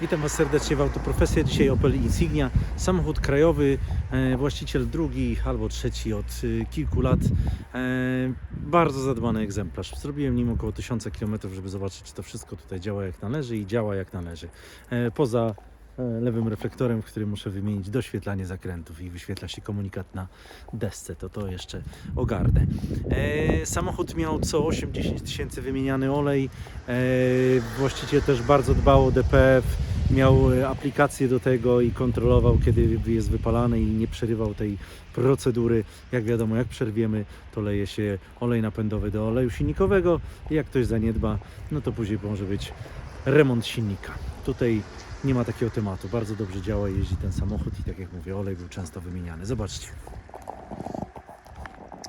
Witam Was serdecznie w Autoprofesji. Dzisiaj Opel Insignia. Samochód krajowy, e, właściciel drugi albo trzeci od e, kilku lat. E, bardzo zadbany egzemplarz. Zrobiłem nim około 1000 km, żeby zobaczyć, czy to wszystko tutaj działa jak należy i działa jak należy. Poza lewym reflektorem, w którym muszę wymienić doświetlanie zakrętów i wyświetla się komunikat na desce, to to jeszcze ogarnę. E, samochód miał co 8-10 tysięcy wymieniany olej. E, właściciel też bardzo dbał o DPF, miał e, aplikację do tego i kontrolował, kiedy jest wypalany i nie przerywał tej procedury. Jak wiadomo, jak przerwiemy, to leje się olej napędowy do oleju silnikowego jak ktoś zaniedba, no to później może być remont silnika. Tutaj nie ma takiego tematu. Bardzo dobrze działa, jeździ ten samochód i tak jak mówię, olej był często wymieniany. Zobaczcie.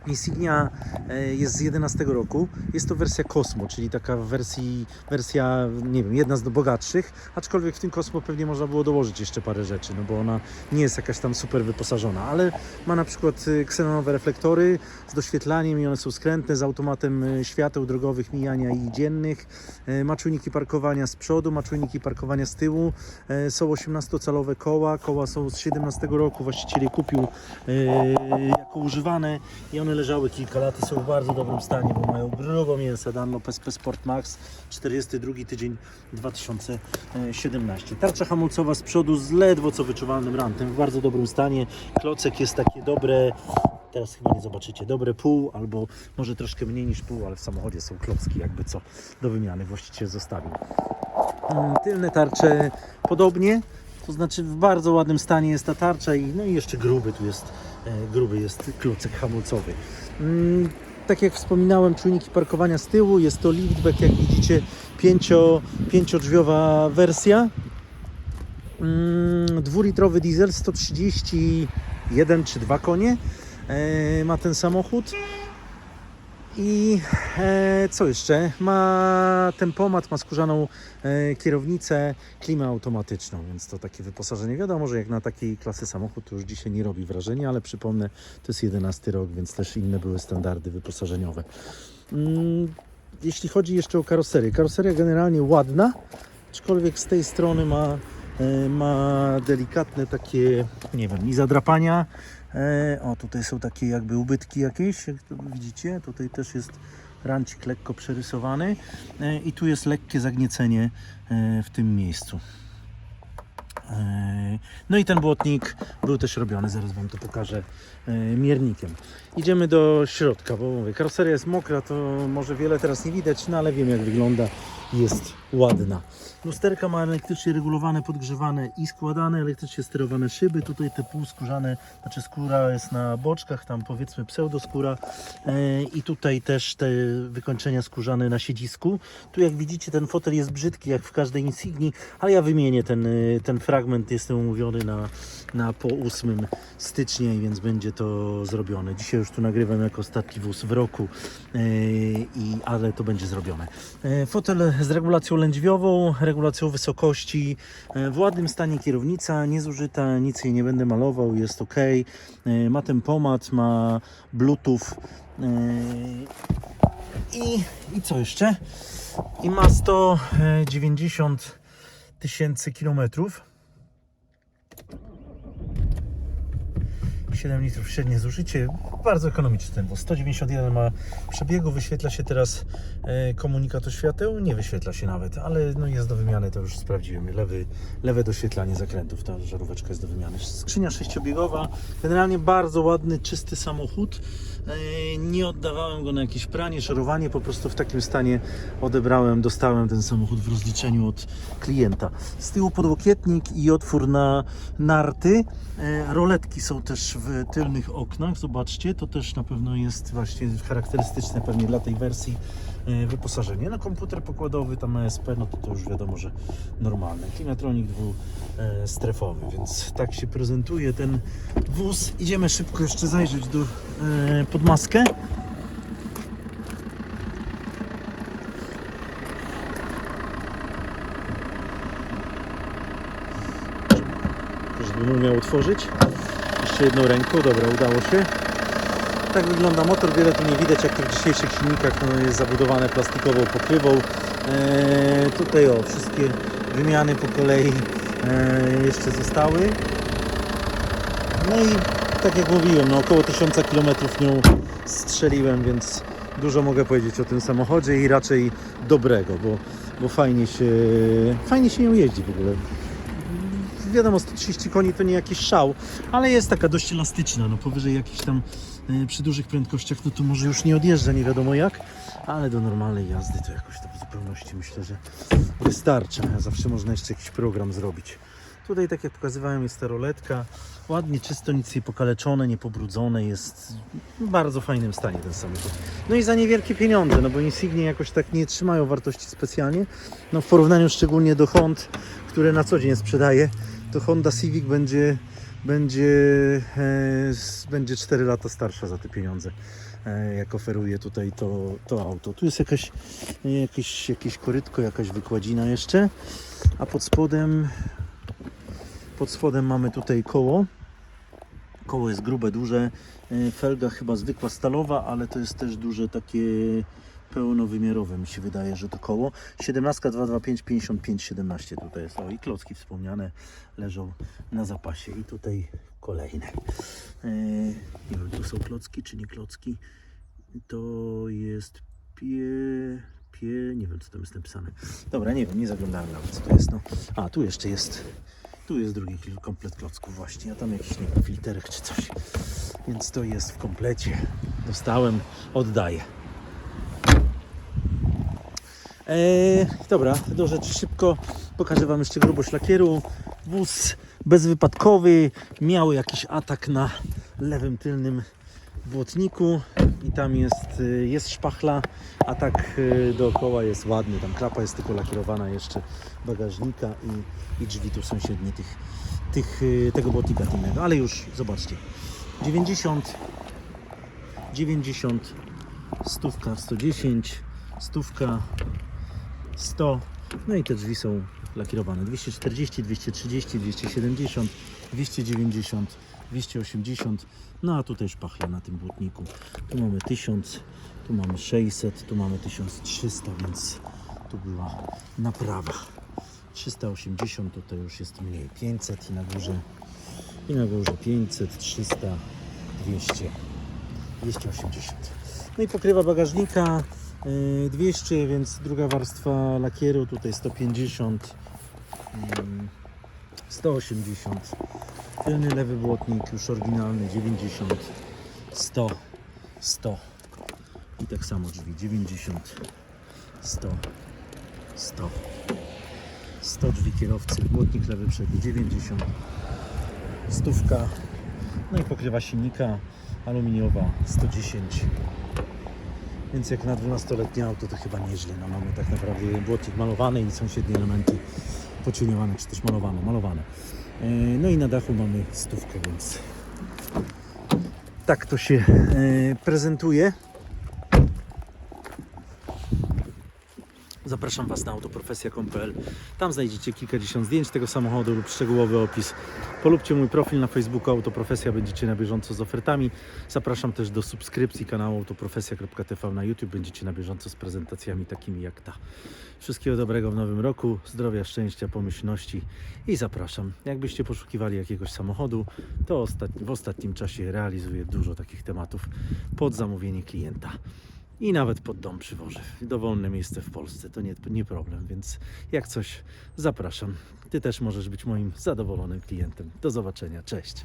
Insignia e, jest z 11 roku. Jest to wersja Cosmo, czyli taka wersji, wersja, nie wiem, jedna z bogatszych, aczkolwiek w tym Cosmo pewnie można było dołożyć jeszcze parę rzeczy, no bo ona nie jest jakaś tam super wyposażona, ale ma na przykład e, ksenonowe reflektory z doświetlaniem i one są skrętne, z automatem e, świateł drogowych mijania i dziennych, ma czujniki parkowania z przodu, ma czujniki parkowania z tyłu, są 18-calowe koła, koła są z 17 roku, właściciel je kupił jako używane i one leżały kilka lat i są w bardzo dobrym stanie, bo mają grubo mięsa Danlo PSP Sport Max 42 tydzień 2017. Tarcza hamulcowa z przodu z ledwo co wyczuwalnym rantem, w bardzo dobrym stanie. Klocek jest takie dobre, teraz chyba nie zobaczycie, dobre pół albo może troszkę mniej niż pół, ale w samochodzie są klocki jakby co do wymiany właściciel zostawił. Mm, Tylne tarcze podobnie, to znaczy w bardzo ładnym stanie jest ta tarcza i no i jeszcze gruby tu jest, gruby jest klocek hamulcowy. Mm, Tak jak wspominałem, czujniki parkowania z tyłu, jest to liftback, jak widzicie, pięcio, pięciodrzwiowa wersja. Mm, Dwulitrowy diesel, 131 czy 2 konie e, ma ten samochód. I e, co jeszcze? Ma tempomat, ma skórzaną e, kierownicę, klimę automatyczną, więc to takie wyposażenie. Wiadomo, że jak na takiej klasy samochód to już dzisiaj nie robi wrażenia, ale przypomnę, to jest 11 rok, więc też inne były standardy wyposażeniowe. Mm, jeśli chodzi jeszcze o karoserię, karoseria generalnie ładna, aczkolwiek z tej strony ma, ma delikatne takie, nie wiem, i zadrapania. E, O, tutaj są takie jakby ubytki jakieś, jak widzicie. Tutaj też jest rancik lekko przerysowany E, i tu jest lekkie zagniecenie e, w tym miejscu. E, No i ten błotnik był też robiony, zaraz Wam to pokażę e, miernikiem. Idziemy do środka, bo mówię, karoseria jest mokra, to może wiele teraz nie widać, no ale wiem jak wygląda jest ładna. Lusterka ma elektrycznie regulowane, podgrzewane i składane, elektrycznie sterowane szyby. Tutaj te półskórzane, znaczy skóra jest na boczkach, tam powiedzmy pseudoskóra e, i tutaj też te wykończenia skórzane na siedzisku. Tu jak widzicie ten fotel jest brzydki jak w każdej Insignii, ale ja wymienię ten, y, ten fragment, jestem umówiony na, na po 8 stycznia, więc będzie to zrobione. Dzisiaj już tu nagrywam jako ostatni wóz w roku, e, i, ale to będzie zrobione. E, Fotel z regulacją lędźwiową, regulacją wysokości, e, w ładnym stanie kierownica, niezużyta, nic jej nie będę malował, jest ok. E, Ma tempomat, ma bluetooth e, i, i co jeszcze? I ma 190 tysięcy kilometrów. 7 litrów średnie zużycie. Bardzo ekonomiczny wóz. 191 ma przebiegu. Wyświetla się teraz e, komunikat o świateł. Nie wyświetla się nawet, ale no jest do wymiany, to już sprawdziłem. Lewy, lewe doświetlanie zakrętów. Ta żaróweczka jest do wymiany. Skrzynia sześciobiegowa. Generalnie bardzo ładny, czysty samochód. E, Nie oddawałem go na jakieś pranie, szorowanie. Po prostu w takim stanie odebrałem, dostałem ten samochód w rozliczeniu od klienta. Z tyłu podłokietnik i otwór na narty. E, Roletki są też w tylnych oknach. Zobaczcie, to też na pewno jest właśnie charakterystyczne pewnie dla tej wersji e, wyposażenie. No komputer pokładowy, tam ESP, no to, to już wiadomo, że normalne. Klimatronik dwustrefowy, więc tak się prezentuje ten wóz. Idziemy szybko jeszcze zajrzeć do, e, pod maskę. Żebym umiał otworzyć. Jeszcze jedną ręką, dobra, udało się. Tak wygląda motor, wiele tu nie widać, jak to w dzisiejszych silnikach no, jest zabudowane plastikową pokrywą. Eee, tutaj o, wszystkie wymiany po kolei e, jeszcze zostały. No i tak jak mówiłem, no około 1000 km nią strzeliłem, więc dużo mogę powiedzieć o tym samochodzie i raczej dobrego, bo, bo fajnie, się, fajnie się nią jeździ w ogóle. Wiadomo, 130 koni to nie jakiś szał, ale jest taka dość elastyczna, no powyżej jakichś tam e, przy dużych prędkościach, no to może już nie odjeżdża, nie wiadomo jak, ale do normalnej jazdy to jakoś to w zupełności myślę, że wystarcza. Zawsze można jeszcze jakiś program zrobić. Tutaj, tak jak pokazywałem, jest ta roletka. Ładnie, czysto, nic nie pokaleczone, nie pobrudzone. Jest w bardzo fajnym stanie ten samochód. No i za niewielkie pieniądze, no bo Insignie jakoś tak nie trzymają wartości specjalnie. No w porównaniu szczególnie do Hond, które na co dzień sprzedaje, to Honda Civic będzie, będzie, e, będzie 4 lata starsza za te pieniądze. e, Jak oferuje tutaj to, to auto. Tu jest jakaś, jakieś, jakieś korytko, jakaś wykładzina jeszcze, a pod spodem pod spodem mamy tutaj koło. Koło jest grube, duże. E, Felga chyba zwykła stalowa, ale to jest też duże takie pełnowymiarowe mi się wydaje, że to koło. 17 225 55 17 tutaj jest. O i klocki wspomniane leżą na zapasie. I tutaj kolejne. E, Nie wiem, tu są klocki czy nie klocki. To jest pie... Pie... Nie wiem co tam jest napisane. Dobra, nie wiem, nie zaglądałem nawet co to jest. No. A, tu jeszcze jest tu jest drugi komplet klocków właśnie, a tam jakiś filterek czy coś. Więc to jest w komplecie. Dostałem, oddaję. Eee, dobra, do rzeczy szybko. Pokażę Wam jeszcze grubość lakieru. Wóz bezwypadkowy. Miał jakiś atak na lewym tylnym błotniku i tam jest, y, jest szpachla, a tak y, dookoła jest ładny. Tam klapa jest tylko lakierowana jeszcze bagażnika i, i drzwi tu sąsiednie tych, tych, y, tego błotnika tylnego. Ale już zobaczcie. 90, 90, stówka 110, stówka 100. No i te drzwi są lakierowane. 240, 230, 270, 290, 280. No a tutaj szpachla na tym błotniku. Tu mamy 1000, tu mamy 600, tu mamy 1300, więc tu była naprawa. 380 to, to już jest mniej. 500 i na górze i na górze 500, 300, 200, 280. No i pokrywa bagażnika 200, więc druga warstwa lakieru tutaj 150, mm, 180. Tylny lewy błotnik już oryginalny 90, 100, 100. I tak samo drzwi 90, 100, 100. 100 drzwi kierowcy, błotnik lewy przedni 90, stówka, no i pokrywa silnika aluminiowa 110. Więc jak na 12-letnie auto to chyba nieźle. No mamy tak naprawdę błotnik malowany i sąsiednie elementy pocieniowane czy też malowane, malowane. E, No i na dachu mamy stówkę, więc tak to się e, prezentuje. Zapraszam Was na autoprofesja.pl. Tam znajdziecie kilkadziesiąt zdjęć tego samochodu lub szczegółowy opis. Polubcie mój profil na Facebooku Autoprofesja, będziecie na bieżąco z ofertami. Zapraszam też do subskrypcji kanału autoprofesja.tv na YouTube. Będziecie na bieżąco z prezentacjami takimi jak ta. Wszystkiego dobrego w nowym roku, zdrowia, szczęścia, pomyślności i zapraszam. Jakbyście poszukiwali jakiegoś samochodu, to w ostatnim czasie realizuję dużo takich tematów pod zamówienie klienta i nawet pod dom przywożę. Dowolne miejsce w Polsce, to nie, nie problem, więc jak coś zapraszam. Ty też możesz być moim zadowolonym klientem. Do zobaczenia, cześć.